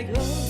like love.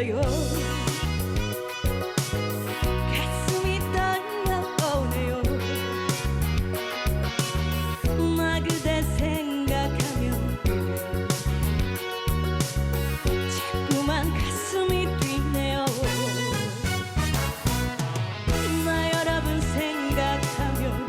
있어요. 가슴이 떨려오네요. 나 그대 생각하면 자꾸만 가슴이 뛰네요. 나 여러분 생각하면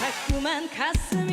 자꾸만 가슴